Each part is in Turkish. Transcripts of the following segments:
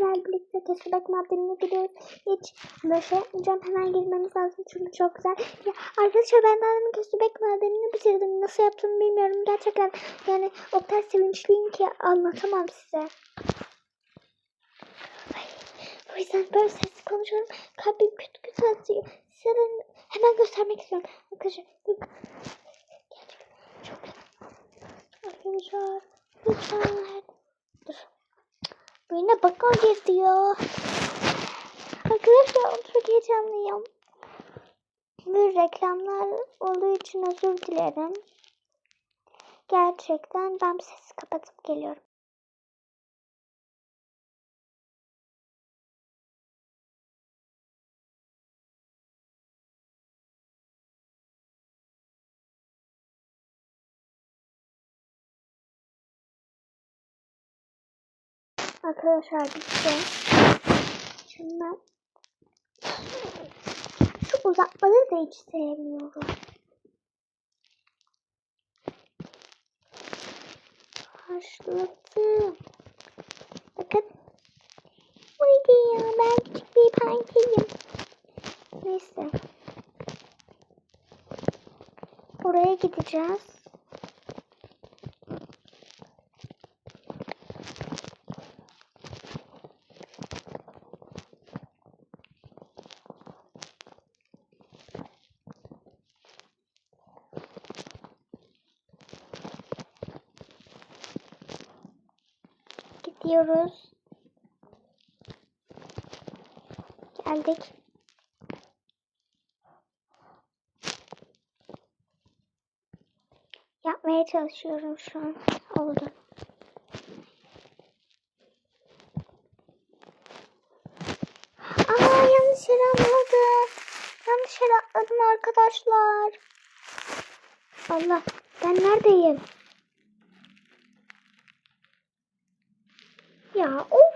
Sizlerle birlikte kesilmek madenine gidiyoruz. Hiç böyle yapmayacağım. Hemen girmemiz lazım çünkü çok güzel. Ya, arkadaşlar ben daha demin kesilmek madenini bitirdim. Nasıl yaptığımı bilmiyorum. Gerçekten yani o kadar sevinçliyim ki anlatamam size. Ay, o yüzden böyle sesli konuşuyorum. Kalbim küt küt atıyor. Size de hemen göstermek istiyorum. Arkadaşlar. Gerçekten çok güzel. Arkadaşlar lütfen. Baka girdi ya. Arkadaşlar çok heyecanlıyım. Bu reklamlar olduğu için özür dilerim. Gerçekten ben sesi kapatıp geliyorum. Arkadaşlar bitti. Şimdi şu uzatmaları da hiç sevmiyorum. Başladım. Bakın. Oydu ya ben küçük bir pankeyim. Neyse. Oraya gideceğiz. Gidiyoruz. Geldik. Yapmaya çalışıyorum şu an. Oldu. Aa yanlış yere atladım. Yanlış yere atladım arkadaşlar. Allah ben neredeyim? Ya of.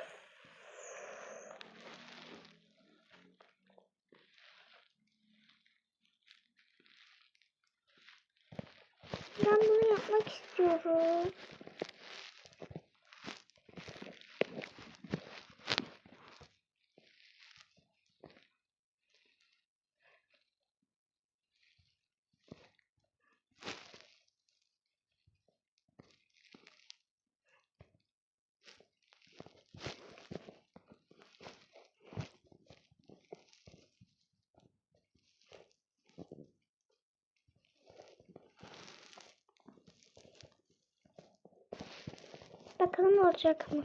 Ben bunu yapmak istiyorum. Bakalım olacak mı?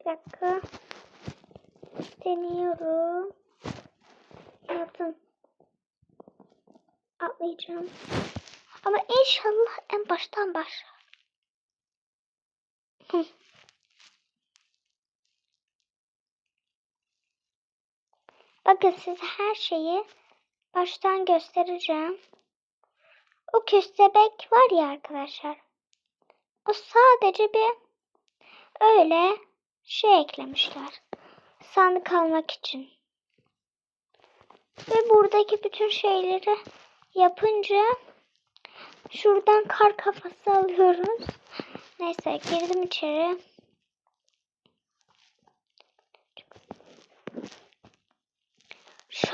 Bir dakika. Deniyorum. Yaptım. Atlayacağım. Ama inşallah en baştan başlar. Bakın size her şeyi baştan göstereceğim. O köstebek var ya arkadaşlar. O sadece bir öyle şey eklemişler. Sandık almak için. Ve buradaki bütün şeyleri yapınca şuradan kar kafası alıyoruz. Neyse girdim içeri.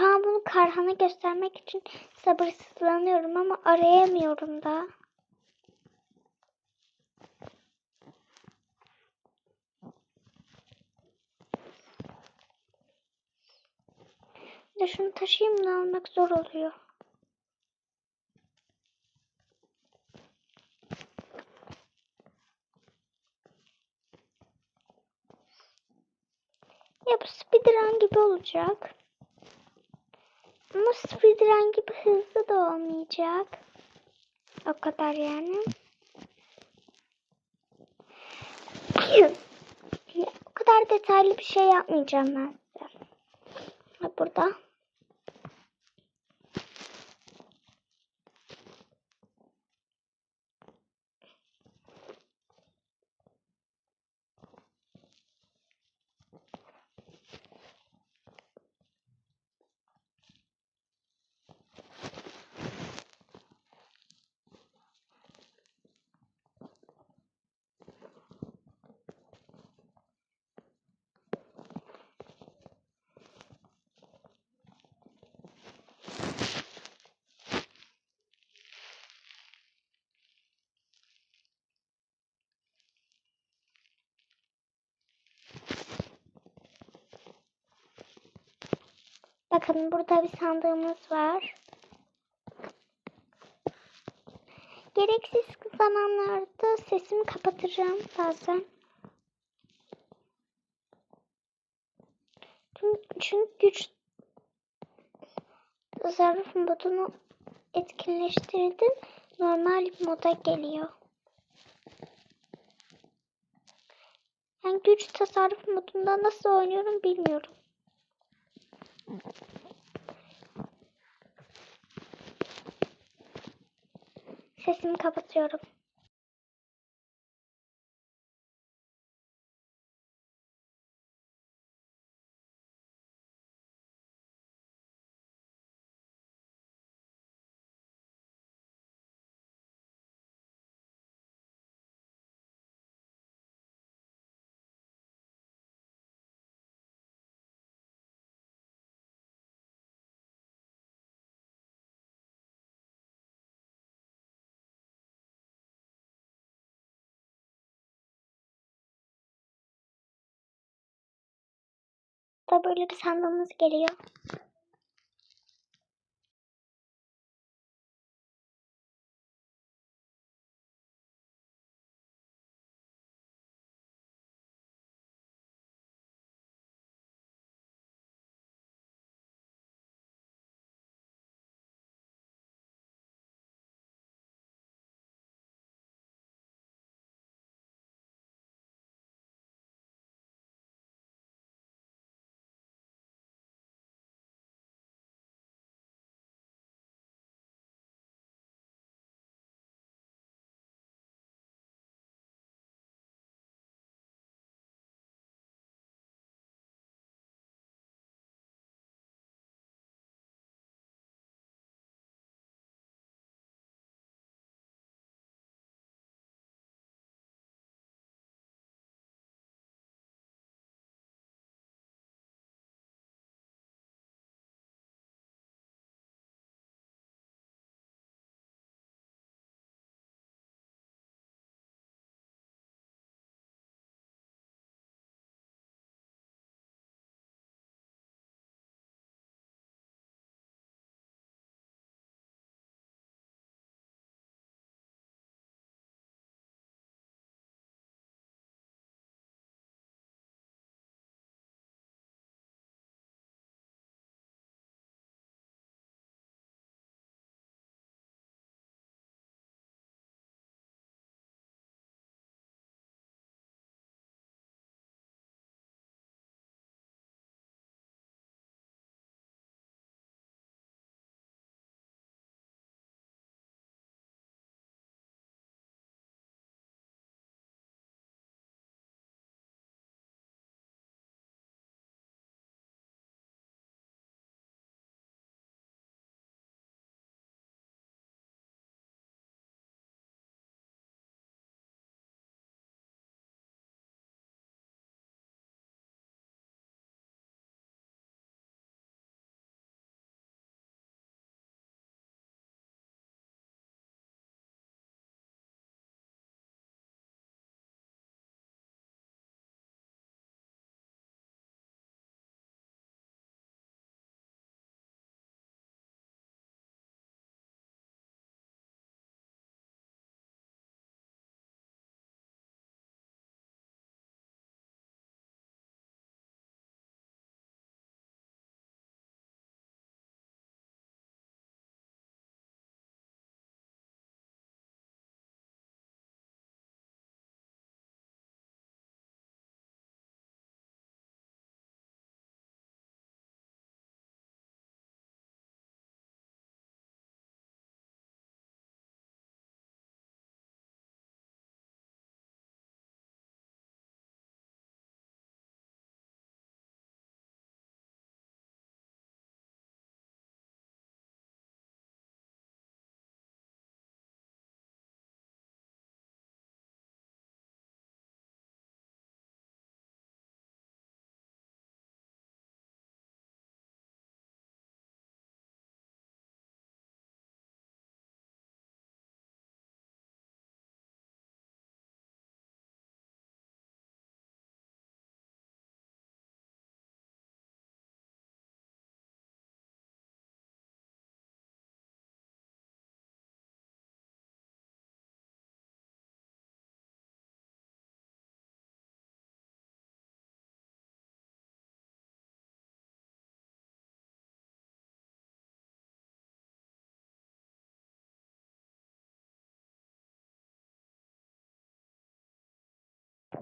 Şu an bunu Karhan'a göstermek için sabırsızlanıyorum ama arayamıyorum da. De şunu taşıyayım da almak zor oluyor. Ya bu speedrun gibi olacak. Ama speedrun gibi hızlı da olmayacak. O kadar yani. o kadar detaylı bir şey yapmayacağım ben size. Burada. Bakın burada bir sandığımız var. Gereksiz zamanlarda sesimi kapatacağım bazen. Çünkü, güç tasarruf modunu etkinleştirdim. Normal moda geliyor. Yani güç tasarruf modunda nasıl oynuyorum bilmiyorum. Sesimi kapatıyorum. Da böyle bir sandığımız geliyor.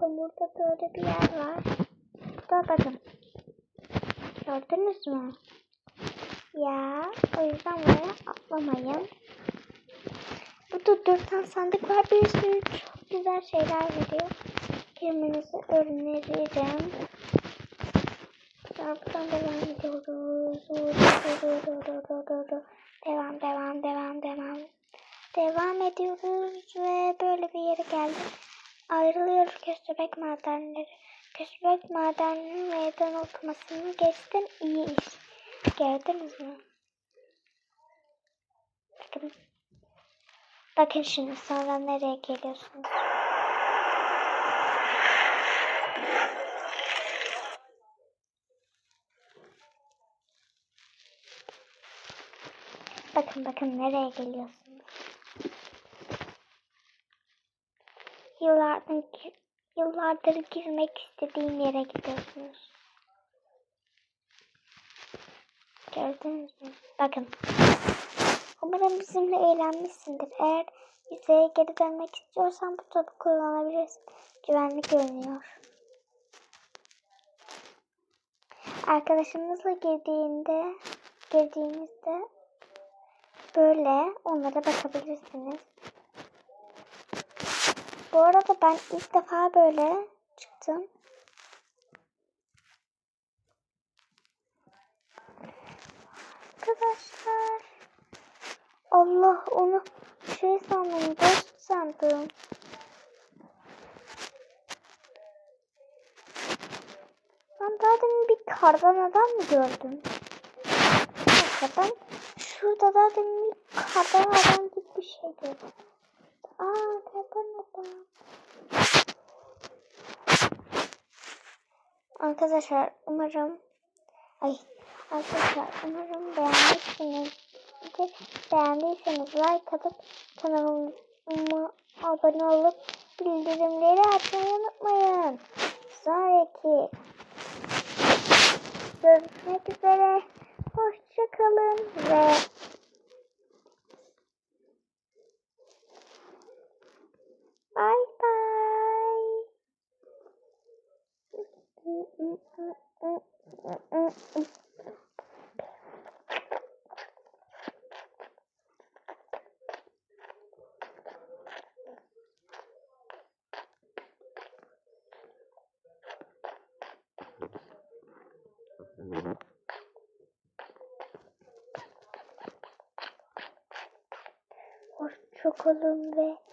Bakın böyle bir yer var. Burada bakın. Gördünüz mü? Ya o yüzden buraya atlamayın. Burada dört tane sandık var. Bir sürü çok güzel şeyler veriyor. Girmenizi öneririm. Buradan devam ediyoruz. Devam devam devam devam. Devam ediyoruz ve böyle bir yere geldik. Ayrılıyoruz köstebek madenleri. Köstebek madeninin meydan okumasını geçtim iyi iş. Gördünüz mü? Bakın. Bakın şimdi sonra nereye geliyorsunuz? Bakın bakın nereye geliyorsunuz? Yıllardır, yıllardır girmek istediğim yere gidiyorsunuz. Gördünüz mü? Bakın. Umarım bizimle eğlenmişsindir. Eğer yüzeye geri dönmek istiyorsan bu topu kullanabilirsin. Güvenli görünüyor. Arkadaşımızla girdiğinde girdiğimizde böyle onlara bakabilirsiniz. Bu arada ben ilk defa böyle çıktım. Arkadaşlar. Allah onu şey sandım, dost sandım. Ben daha demin bir kardan adam mı gördüm? Hakikaten şurada da demin bir kardan adam gibi bir şey gördüm. Aa kardan adam. Arkadaşlar umarım ay arkadaşlar umarım beğenmişsinizdir. Beğendiyseniz like atıp kanalıma abone olup bildirimleri açmayı unutmayın. Sonraki görüşmek üzere. Hoşçakalın ve bye bye. Hoşçakalın ve.